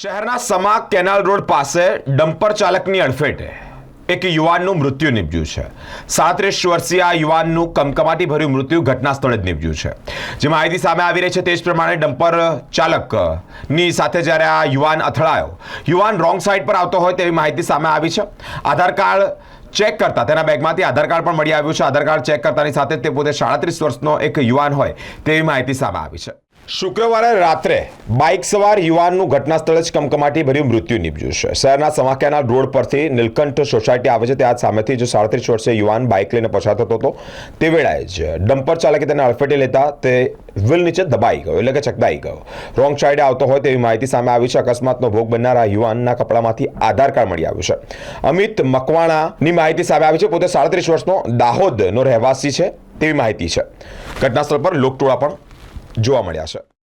શહેરના Sama canal road પાસે dumper ચાલકની અડફેટે એક યુવાનનું મૃત્યુ નીપજ્યું છે. સાત્રીસ વર્ષીય આ યુવાનનું કમકમાટી ભર્યું મૃત્યુ ઘટના સ્થળે જ નીપજ્યું છે. જે માહિતી સામે આવી રહી છે તે જ પ્રમાણે ડમ્પર ચાલકની સાથે જ્યારે આ યુવાન અથડાયો, યુવાન રોંગ સાઈડ પર આવતો હોય તેવી માહિતી સામે આવી છે. આધાર કાર્ડ ચેક કરતા તેના બેગમાંથી આધાર કાર્ડ પણ મળી આવ્યું છે. આધાર કાર્ડ ચેક કરતાની સાથે તે પોતે સાડત્રીસ વર્ષનો એક યુવાન હોય તેવી માહિતી સામે આવી છે. શુક્રવારે રાત્રે બાઇક સવાર યુવાનનું ઘટના સ્થળે જ કમકમાટી ભર્યું મૃત્યુ નીપજ્યું છે. શહેરના સમાખ્યાના રોડ પરથી નીલકંઠ સોસાયટી આવે છે. ત્યાં સામેથી જો સાડત્રીસ વર્ષે યુવાન બાઇક લઈને પસાર થતો હતો. તે વેળાએ જ ડમ્પર ચાલકે તેને અડફેટે લેતા તે વ્હીલ નીચે દબાઈ ગયો, એટલે કે ચકદાઈ ગયો. રોંગ સાઈડે આવતો હોય તેવી માહિતી સામે આવી છે. અકસ્માતનો ભોગ બનનાર યુવાનના કપડામાંથી આધાર કાર્ડ મળી આવ્યું છે. અમિત મકવાણાની માહિતી સામે આવી છે. પોતે સાડત્રીસ વર્ષનો દાહોદનો રહેવાસી છે તેવી માહિતી છે. ઘટનાસ્થળ પર લોકટોળા પણ જોવા મળ્યા છે.